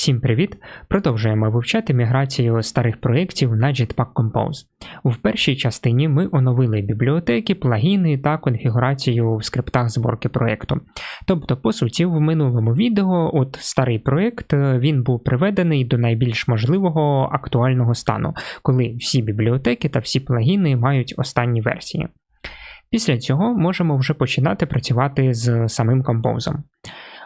Всім привіт! Продовжуємо вивчати міграцію старих проєктів на Jetpack Compose. В першій частині ми оновили бібліотеки, плагіни та конфігурацію в скриптах зборки проєкту. Тобто, по суті, в минулому відео от старий проєкт він був приведений до найбільш можливого актуального стану, коли всі бібліотеки та всі плагіни мають останні версії. Після цього можемо вже починати працювати з самим композом.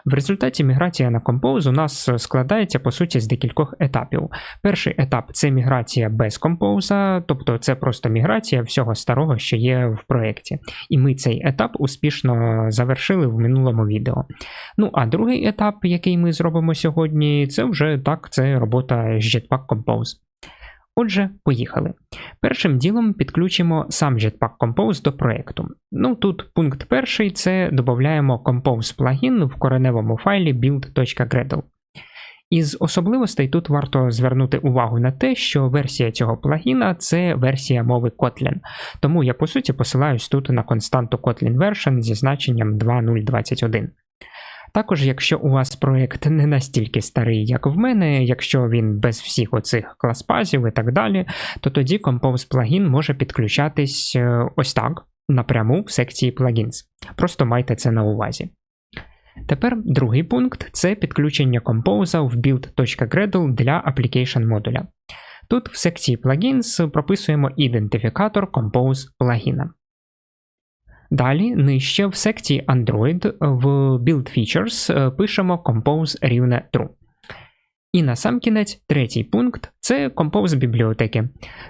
В результаті міграція на Compose у нас складається по суті з декількох етапів. Перший етап це міграція без Compose, тобто це просто міграція всього старого, що є в проєкті. І ми цей етап успішно завершили в минулому відео. Ну а другий етап, який ми зробимо сьогодні, це вже так, це робота з Jetpack Compose. Отже, поїхали. Першим ділом підключимо сам Jetpack Compose до проєкту. Ну тут пункт перший це додаємо Compose плагін в кореневому файлі build.gradle. Із особливостей тут варто звернути увагу на те, що версія цього плагіна це версія мови Kotlin. Тому я по суті посилаюсь тут на константу Kotlin Version зі значенням 2.021. Також, якщо у вас проєкт не настільки старий, як в мене, якщо він без всіх оцих класпазів і так далі, то тоді Compose плагін може підключатись е, ось так напряму в секції Plugins. Просто майте це на увазі. Тепер другий пункт це підключення Compose в build.gradle для application модуля. Тут в секції Plugins прописуємо ідентифікатор Compose плагіна. Далі нижче в секції Android в Build Features пишемо Compose рівне True. І на сам кінець, третій пункт це Compose бібліотеки.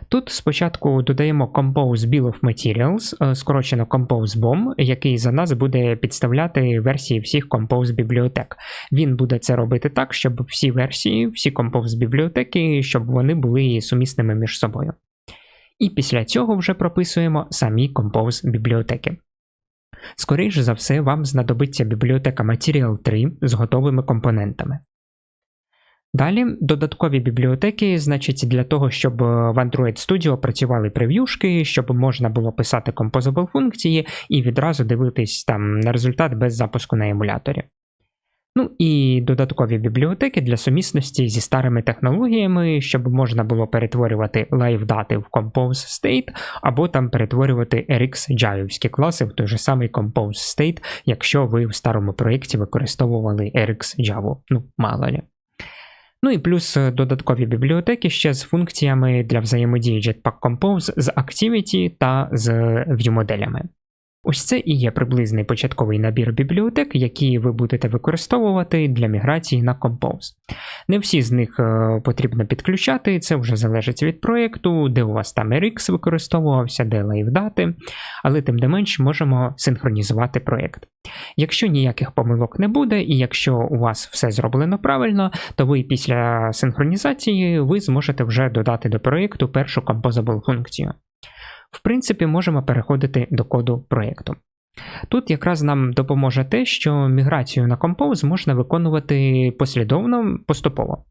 Тут спочатку додаємо Compose Bill of Materials, скорочено Compose BOM, який за нас буде підставляти версії всіх Compose бібліотек. Він буде це робити так, щоб всі версії, всі Compose бібліотеки, щоб вони були сумісними між собою. І після цього вже прописуємо самі Compose бібліотеки. Скоріше за все, вам знадобиться бібліотека Material 3 з готовими компонентами. Далі додаткові бібліотеки, значить, для того, щоб в Android Studio працювали прев'юшки, щоб можна було писати композабл функції і відразу дивитись там на результат без запуску на емуляторі. Ну і додаткові бібліотеки для сумісності зі старими технологіями, щоб можна було перетворювати live-дати в Compose State, або там перетворювати RX Javівські класи в той же самий Compose State, якщо ви в старому проєкті використовували RX Java. Ну, мало ли. Ну і плюс додаткові бібліотеки ще з функціями для взаємодії Jetpack Compose з Activity та з view-моделями. Ось це і є приблизний початковий набір бібліотек, які ви будете використовувати для міграції на Compose. Не всі з них е, потрібно підключати, це вже залежить від проєкту, де у вас там RX використовувався, де лайвдати, але тим не менш можемо синхронізувати проєкт. Якщо ніяких помилок не буде, і якщо у вас все зроблено правильно, то ви після синхронізації ви зможете вже додати до проєкту першу composable функцію в принципі, можемо переходити до коду проєкту. Тут якраз нам допоможе те, що міграцію на Compose можна виконувати послідовно поступово.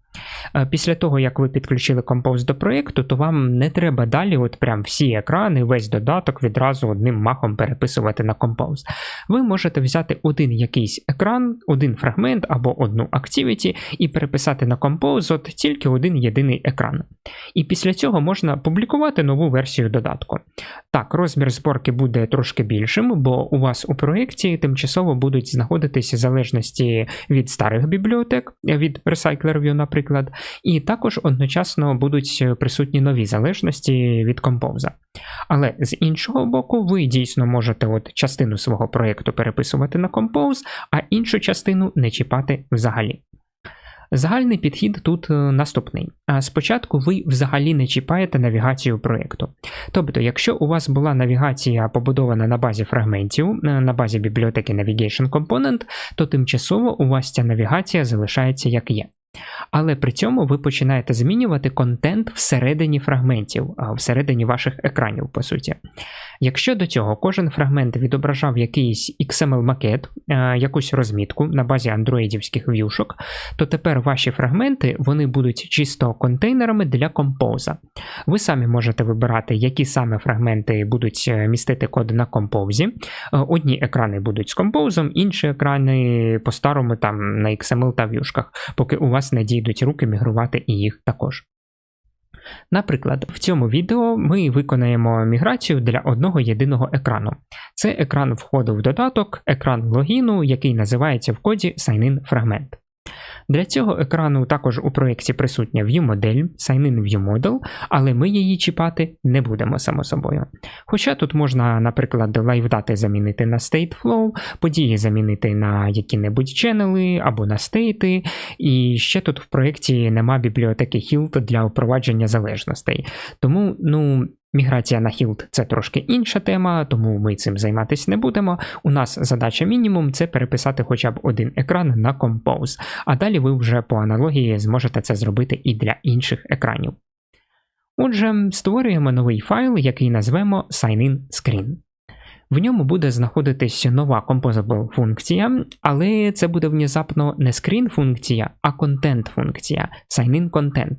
Е, після того, як ви підключили Compose до проєкту, то вам не треба далі от прям всі екрани, весь додаток відразу одним махом переписувати на Compose. Ви можете взяти один якийсь екран, один фрагмент або одну Activity і переписати на Compose от тільки один єдиний екран. І після цього можна публікувати нову версію додатку. Так, розмір зборки буде трошки більшим, бо у вас у проєкті тимчасово будуть знаходитися залежності від старих бібліотек, від Recycler View, наприклад наприклад, і також одночасно будуть присутні нові залежності від композа. Але з іншого боку, ви дійсно можете от частину свого проєкту переписувати на Compose, а іншу частину не чіпати взагалі. Загальний підхід тут е, наступний. Спочатку ви взагалі не чіпаєте навігацію проєкту. Тобто, якщо у вас була навігація побудована на базі фрагментів, е, на базі бібліотеки Navigation Component, то тимчасово у вас ця навігація залишається як є. Але при цьому ви починаєте змінювати контент всередині фрагментів, всередині ваших екранів, по суті. Якщо до цього кожен фрагмент відображав якийсь XML-макет, якусь розмітку на базі андроїдівських в'юшок, то тепер ваші фрагменти вони будуть чисто контейнерами для композа. Ви самі можете вибирати, які саме фрагменти будуть е, містити код на композі. Е, одні екрани будуть з композом, інші екрани по-старому там на XML та в'юшках, поки у вас не дійде дійдуть руки мігрувати і їх також. Наприклад, в цьому відео ми виконаємо міграцію для одного єдиного екрану. Це екран входу в додаток, екран логіну, який називається в коді sign-in фрагмент. Для цього екрану також у проєкті присутня ViewModel, Sign-in ViewModel, але ми її чіпати не будемо, само собою. Хоча тут можна, наприклад, лайвдати замінити на StateFlow, події замінити на які-небудь ченели або на стейти, і ще тут в проєкті нема бібліотеки Hilt для впровадження залежностей. Тому, ну. Міграція на Hilt – це трошки інша тема, тому ми цим займатися не будемо. У нас задача мінімум це переписати хоча б один екран на Compose, а далі ви вже по аналогії зможете це зробити і для інших екранів. Отже, створюємо новий файл, який назвемо sign-in screen. В ньому буде знаходитись нова composable функція, але це буде внезапно не screen функція, а content функція sign-in content.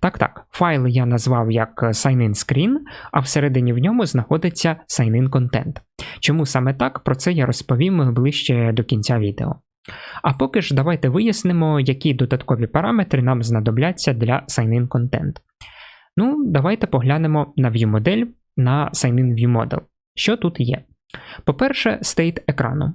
Так, так, файл я назвав як sign-in screen, а всередині в ньому знаходиться sign-in content. Чому саме так, про це я розповім ближче до кінця відео. А поки ж давайте вияснимо, які додаткові параметри нам знадобляться для sign-in content. Ну, давайте поглянемо на ViewModel на sign-in ViewModel. Що тут є? По-перше, state екрану.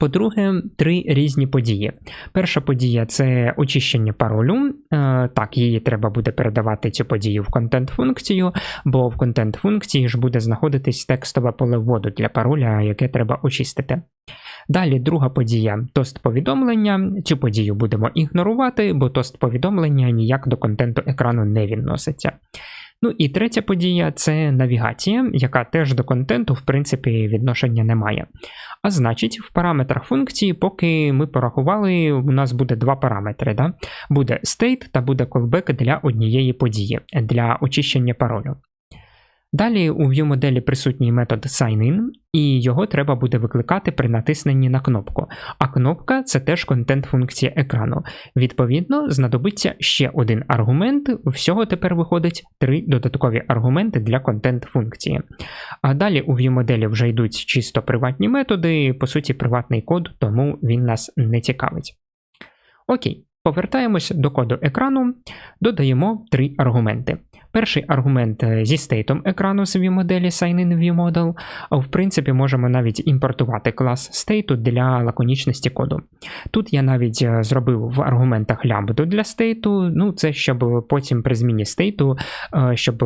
По-друге, три різні події. Перша подія це очищення паролю. Е, так, її треба буде передавати цю подію в контент-функцію, бо в контент-функції ж буде знаходитись текстове поле вводу для пароля, яке треба очистити. Далі друга подія тост повідомлення. Цю подію будемо ігнорувати, бо тост повідомлення ніяк до контенту екрану не відноситься. Ну і третя подія це навігація, яка теж до контенту, в принципі, відношення не має. А значить, в параметрах функції, поки ми порахували, у нас буде два параметри. Да? Буде state та буде callback для однієї події, для очищення паролю. Далі у ViewModelі присутній метод sign-in, і його треба буде викликати при натисненні на кнопку. А кнопка це теж контент-функція екрану. Відповідно, знадобиться ще один аргумент. Всього тепер виходить три додаткові аргументи для контент-функції. А далі у ViewModelі вже йдуть чисто приватні методи, по суті, приватний код, тому він нас не цікавить. Окей. Повертаємось до коду екрану, додаємо три аргументи. Перший аргумент е, зі стейтом екрану з ViewModel sign-in ViewModel. В принципі, можемо навіть імпортувати клас стейту для лаконічності коду. Тут я навіть е, зробив в аргументах лямбду для стейту, ну це щоб потім при зміні стейту, е, щоб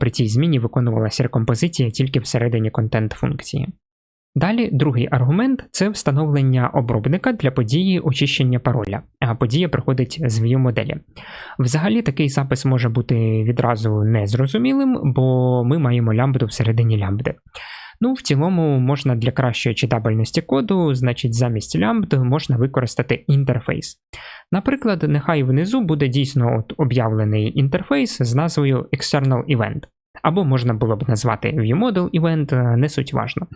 при цій зміні виконувалася рекомпозиція тільки всередині контент-функції. Далі другий аргумент це встановлення обробника для події очищення пароля, а подія приходить з view моделі. Взагалі такий запис може бути відразу незрозумілим, бо ми маємо лямбду всередині лямбди. Ну, в цілому можна для кращої читабельності коду, значить, замість лямбд можна використати інтерфейс. Наприклад, нехай внизу буде дійсно от об'явлений інтерфейс з назвою External Event. Або можна було б назвати ViewModel Event, е, не суть важно.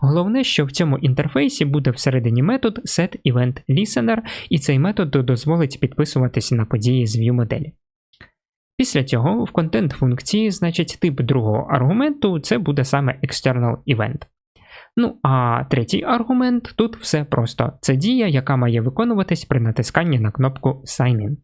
Головне, що в цьому інтерфейсі буде всередині метод setEventListener, і цей метод дозволить підписуватися на події з ViewModel. Після цього в контент функції, значить, тип другого аргументу це буде саме External Event. Ну, а третій аргумент тут все просто. Це дія, яка має виконуватись при натисканні на кнопку Sign In.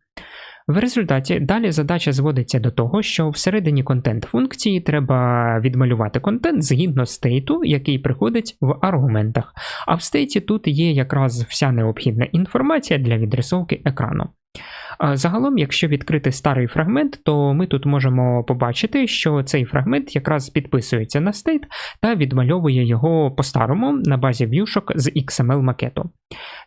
В результаті далі задача зводиться до того, що всередині контент функції треба відмалювати контент згідно стейту, який приходить в аргументах. А в стейті тут є якраз вся необхідна інформація для відрисовки екрану. Загалом, якщо відкрити старий фрагмент, то ми тут можемо побачити, що цей фрагмент якраз підписується на стейт та відмальовує його по-старому на базі в'юшок з XML макету.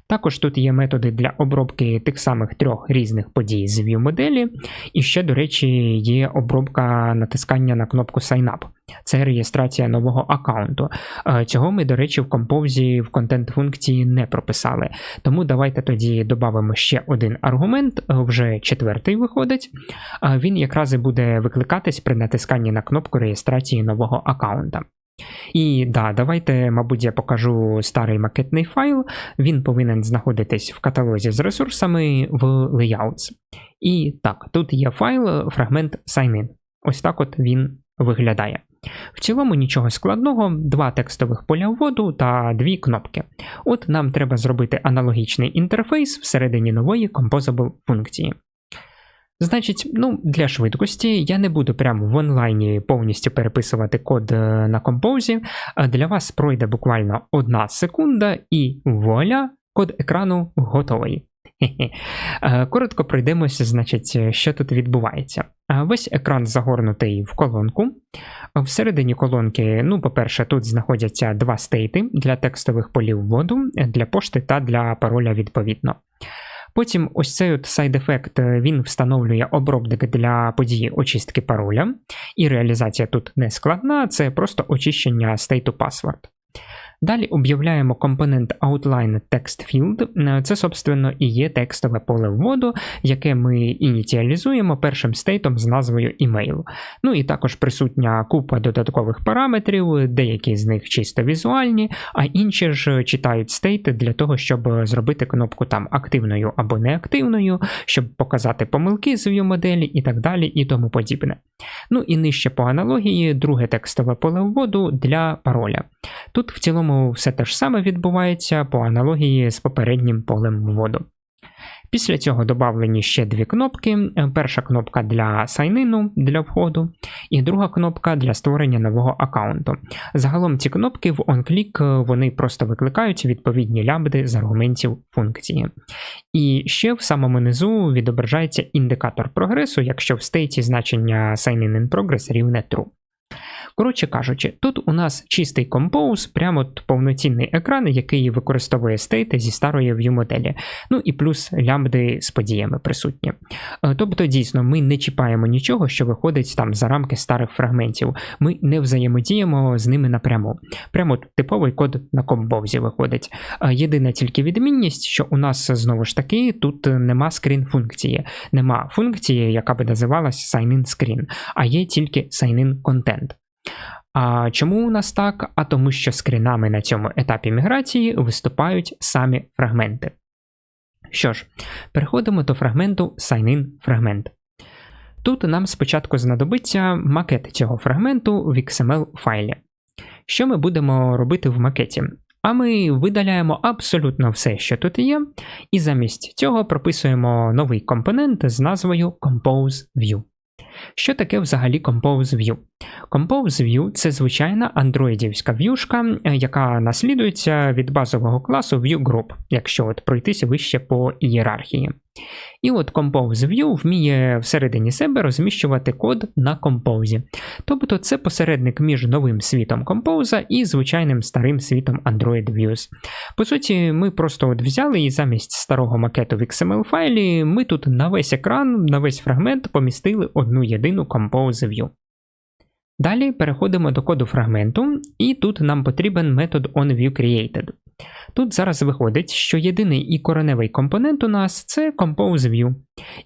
Також тут є методи для обробки тих самих трьох різних подій з view моделі, і ще, до речі, є обробка натискання на кнопку Sign Up. Це реєстрація нового аккаунту. Е, цього ми, до речі, в композі в контент-функції не прописали. Тому давайте тоді додамо ще один аргумент, е, вже четвертий виходить. Е, він якраз і буде викликатись при натисканні на кнопку реєстрації нового аккаунта. І да, давайте, мабуть, я покажу старий макетний файл. Він повинен знаходитись в каталозі з ресурсами в Layouts. І так, тут є файл, фрагмент sign-in. Ось так от він виглядає. В цілому нічого складного, два текстових поля вводу та дві кнопки. От нам треба зробити аналогічний інтерфейс всередині нової Composable функції. Значить, ну, для швидкості я не буду прямо в онлайні повністю переписувати код е, на композі. Для вас пройде буквально одна секунда, і вуаля, код екрану готовий. Е, коротко пройдемося, значить, що тут відбувається. Е, весь екран загорнутий в колонку. Всередині колонки, ну, по-перше, тут знаходяться два стейти для текстових полів вводу, для пошти та для пароля відповідно. Потім ось цей от сайд-ефект він встановлює обробник для події очистки пароля, і реалізація тут не складна, це просто очищення стейту password. Далі об'являємо компонент Outline Text Field. Е, це, собственно, і є текстове поле вводу, яке ми ініціалізуємо першим стейтом з назвою email. Ну і також присутня купа додаткових параметрів, деякі з них чисто візуальні, а інші ж читають стейти для того, щоб зробити кнопку там активною або неактивною, щоб показати помилки з view моделі і так далі, і тому подібне. Ну і нижче по аналогії, друге текстове поле вводу для пароля. Тут в цілому все те ж саме відбувається по аналогії з попереднім полем вводу. Після цього додавлені ще дві кнопки. Перша кнопка для сайнину для входу, і друга кнопка для створення нового аккаунту. Загалом ці кнопки в OnClick вони просто викликають відповідні лямбди з аргументів функції. І ще в самому низу відображається індикатор прогресу, якщо в стейті значення sign in in progress рівне true. Коротше кажучи, тут у нас чистий компоуз, прямо повноцінний екран, який використовує стейти зі старої view моделі. Ну і плюс лямбди з подіями присутні. Е, тобто, дійсно, ми не чіпаємо нічого, що виходить там за рамки старих фрагментів. Ми не взаємодіємо з ними напряму. Прямо типовий код на композі виходить. Е, єдина тільки відмінність, що у нас знову ж таки тут нема скрін функції, нема функції, яка би називалась sign-in screen, а є тільки sign-in content. А чому у нас так? А тому що скрінами на цьому етапі міграції виступають самі фрагменти. Що ж, переходимо до фрагменту sign-in фрагмент. Тут нам спочатку знадобиться макет цього фрагменту в XML файлі. Що ми будемо робити в макеті? А ми видаляємо абсолютно все, що тут є, і замість цього прописуємо новий компонент з назвою Compose View. Що таке взагалі Compose View? Compose View це звичайна андроїдівська в'юшка, е, яка наслідується від базового класу ViewGroup, якщо от пройтися вище по ієрархії. І от Compose View вміє всередині себе розміщувати код на Compose. Тобто це посередник між новим світом Compose і звичайним старим світом Android Views. По суті, ми просто от взяли і замість старого макету в XML файлі ми тут на весь екран, на весь фрагмент помістили одну єдину Compose View. Далі переходимо до коду фрагменту, і тут нам потрібен метод onViewCreated. Тут зараз виходить, що єдиний і кореневий компонент у нас це ComposeView.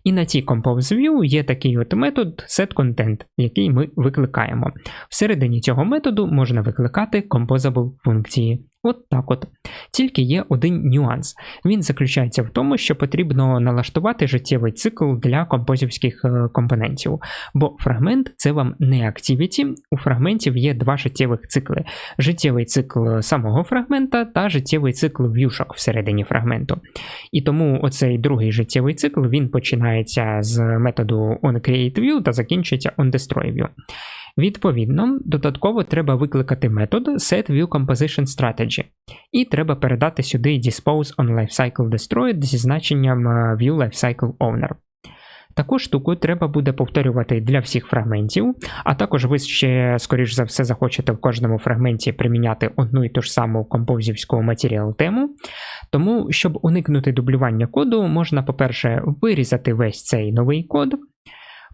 І на цій ComposeView є такий от метод setContent, який ми викликаємо. Всередині цього методу можна викликати composable функції. От так от. Тільки є один нюанс. Він заключається в тому, що потрібно налаштувати життєвий цикл для композівських е, компонентів. Бо фрагмент це вам не Activity, у фрагментів є два життєвих цикли: життєвий цикл самого фрагмента та життєвий цикл в'юшок всередині фрагменту. І тому оцей другий життєвий цикл він починається з методу onCreateView та закінчується onDestroyView. Відповідно, додатково треба викликати метод setViewCompositionStrategy, і треба передати сюди dispose on destroyed зі значенням е, viewLifecycleOwner. Таку штуку треба буде повторювати для всіх фрагментів, а також ви ще, скоріш за все, захочете в кожному фрагменті приміняти одну і ту ж саму композівську матеріал тему. Тому, щоб уникнути дублювання коду, можна, по-перше, вирізати весь цей новий код.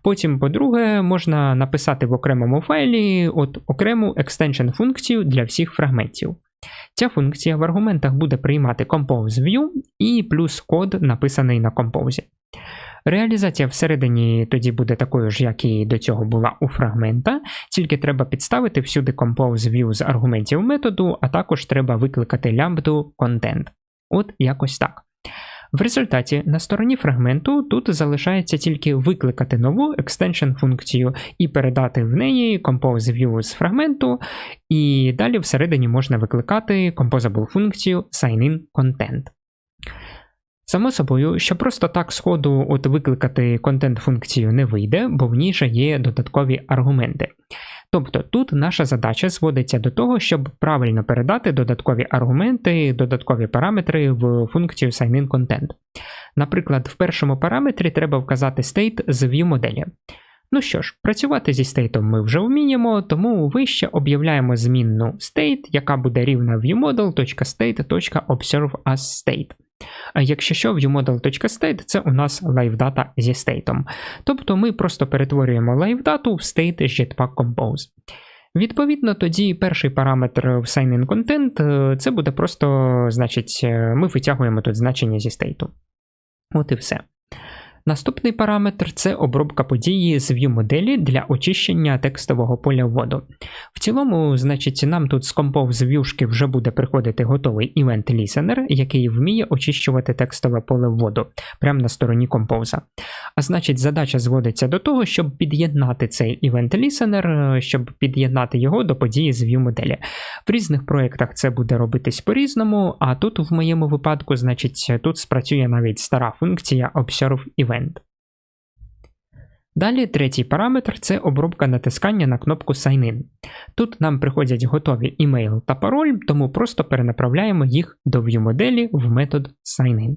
Потім, по-друге, можна написати в окремому файлі от окрему extension функцію для всіх фрагментів. Ця функція в аргументах буде приймати Compose View і плюс код, написаний на Compose. Реалізація всередині тоді буде такою ж, як і до цього була у фрагмента, тільки треба підставити всюди Compose View з аргументів методу, а також треба викликати лямбду content. От якось так. В результаті на стороні фрагменту тут залишається тільки викликати нову extension функцію і передати в неї Compose View з фрагменту, і далі всередині можна викликати composable функцію sign-in content. Само собою, що просто так сходу от викликати контент-функцію не вийде, бо в ній же є додаткові аргументи. Тобто тут наша задача зводиться до того, щоб правильно передати додаткові аргументи, додаткові параметри в функцію SignInContent. Наприклад, в першому параметрі треба вказати state з view моделі. Ну що ж, працювати зі стейтом ми вже вміємо, тому вище об'являємо змінну state, яка буде рівна viewModel.state.observeAsState. А якщо що, viewModel.state це у нас LiveData зі стейтом. Тобто ми просто перетворюємо LiveData в state Jetpack Compose. Відповідно, тоді перший параметр в sign-in content це буде просто, значить, е, ми витягуємо тут значення зі стейту. От і все. Наступний параметр це обробка події з view моделі для очищення текстового поля вводу. В цілому, значить, нам тут з Compose з в'юшки вже буде приходити готовий Event Listener, який вміє очищувати текстове поле вводу прямо на стороні Compose. А значить, задача зводиться до того, щоб під'єднати цей Event Listener, щоб під'єднати його до події з view моделі. В різних проєктах це буде робитись по-різному, а тут, в моєму випадку, значить, тут спрацює навіть стара функція Observe Event event. Далі третій параметр це обробка натискання на кнопку Sign in. Тут нам приходять готові імейл та пароль, тому просто перенаправляємо їх до view моделі в метод SignIn.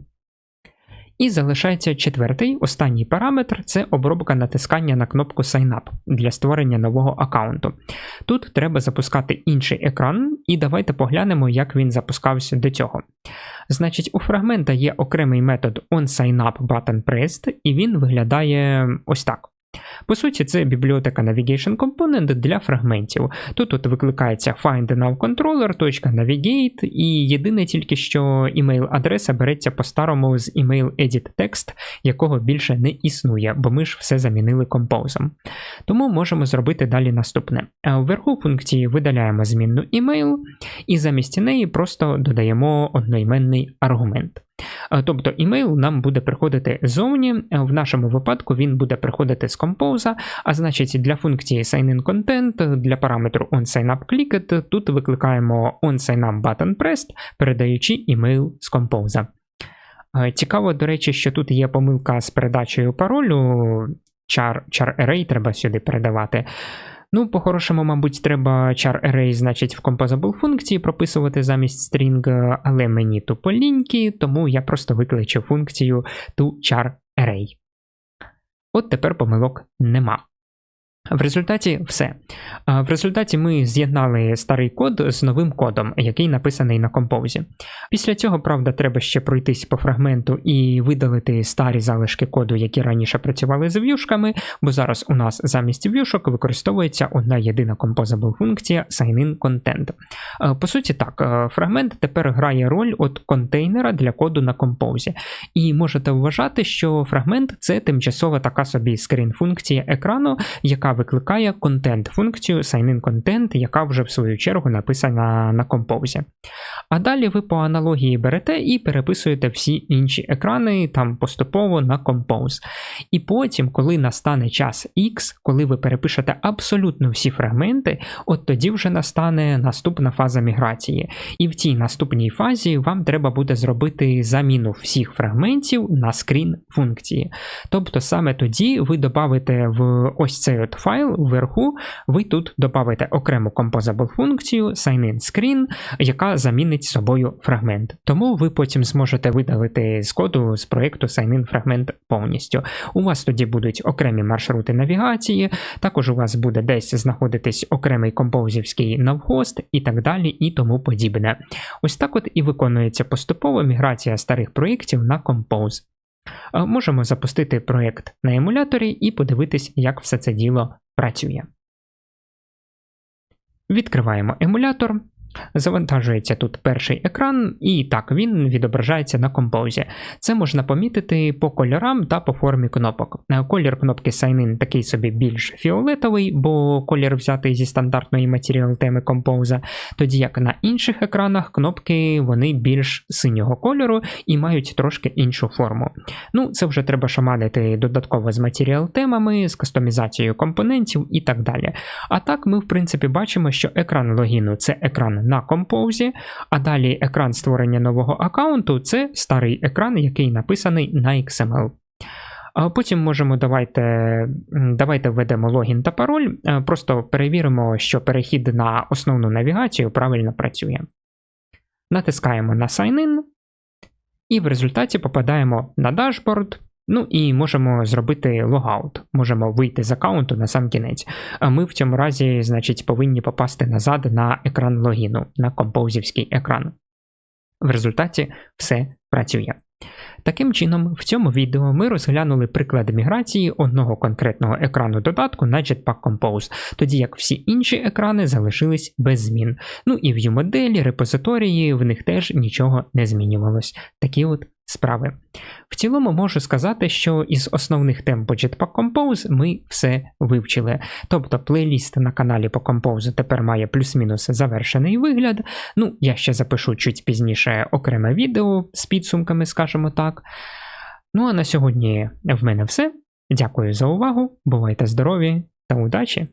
І залишається четвертий, останній параметр це обробка натискання на кнопку Sign Up для створення нового аккаунту. Тут треба запускати інший екран, і давайте поглянемо, як він запускався до цього. Значить, у фрагмента є окремий метод onSignUp і він виглядає ось так. По суті, це бібліотека Navigation Component для фрагментів. Тут тут викликається findNowController.navigate, і єдине тільки, що email-адреса береться по-старому з email edit text, якого більше не існує, бо ми ж все замінили композом. Тому можемо зробити далі наступне. Вверху функції видаляємо змінну email, і замість неї просто додаємо одноіменний аргумент. Е, тобто імейл нам буде приходити ззовні, е, в нашому випадку він буде приходити з Compose, а значить для функції SignInContent, для параметру OnSignUpClicked, тут викликаємо OnSignUpButtonPressed, передаючи імейл з Compose. Е, цікаво, до речі, що тут є помилка з передачею паролю, char, char array треба сюди передавати. Ну, по-хорошому, мабуть, треба char array, значить, в composable функції прописувати замість string, але мені тупо ліньки, тому я просто викличу функцію toChar array. От тепер помилок нема. В результаті все. В результаті ми з'єднали старий код з новим кодом, який написаний на композі. Після цього, правда, треба ще пройтись по фрагменту і видалити старі залишки коду, які раніше працювали з в'юшками, бо зараз у нас замість в'юшок використовується одна єдина composable функція SignInContent. По суті, так, фрагмент тепер грає роль от контейнера для коду на композі. І можете вважати, що фрагмент це тимчасова така собі скрін-функція екрану, яка викликає контент-функцію SignInContent, яка вже в свою чергу написана на композі. А далі ви по аналогії берете і переписуєте всі інші екрани там поступово на Compose. І потім, коли настане час X, коли ви перепишете абсолютно всі фрагменти, от тоді вже настане наступна фаза міграції. І в цій наступній фазі вам треба буде зробити заміну всіх фрагментів на скрін функції. Тобто саме тоді ви додавите в ось цей от файл вверху, ви тут додавите окрему composable функцію SignInScreen, яка замінить собою фрагмент. Тому ви потім зможете видалити з коду з проєкту SignIn фрагмент повністю. У вас тоді будуть окремі маршрути навігації, також у вас буде десь знаходитись окремий композівський навхост і так далі, і тому подібне. Ось так от і виконується поступово міграція старих проєктів на Compose. Можемо запустити проєкт на емуляторі і подивитись, як все це діло працює. Відкриваємо емулятор. Завантажується тут перший екран, і так він відображається на композі. Це можна помітити по кольорам та по формі кнопок. Е, колір кнопки Sign-In такий собі більш фіолетовий, бо колір взятий зі стандартної матеріал теми композа, тоді як на інших екранах кнопки вони більш синього кольору і мають трошки іншу форму. Ну, це вже треба шаманити додатково з матеріал темами, з кастомізацією компонентів і так далі. А так ми, в принципі, бачимо, що екран логіну це екран на Compose, а далі екран створення нового аккаунту це старий екран, який написаний на XML. Потім можемо давайте давайте введемо логін та пароль, е, просто перевіримо, що перехід на основну навігацію правильно працює. Натискаємо на Sign In, і в результаті попадаємо на дашборд. Ну і можемо зробити логаут. Можемо вийти з аккаунту на сам кінець. А ми в цьому разі, значить, повинні попасти назад на екран логіну, на композівський екран. В результаті все працює. Таким чином, в цьому відео ми розглянули приклад міграції одного конкретного екрану додатку на Jetpack Compose, тоді як всі інші екрани залишились без змін. Ну і в моделі репозиторії в них теж нічого не змінювалось. Такі от справи. В цілому можу сказати, що із основних тем по Jetpack Compose ми все вивчили. Тобто плейліст на каналі по Compose тепер має плюс-мінус завершений вигляд. Ну, я ще запишу чуть пізніше окреме відео з підсумками, скажімо так. Ну а на сьогодні в мене все. Дякую за увагу, бувайте здорові та удачі!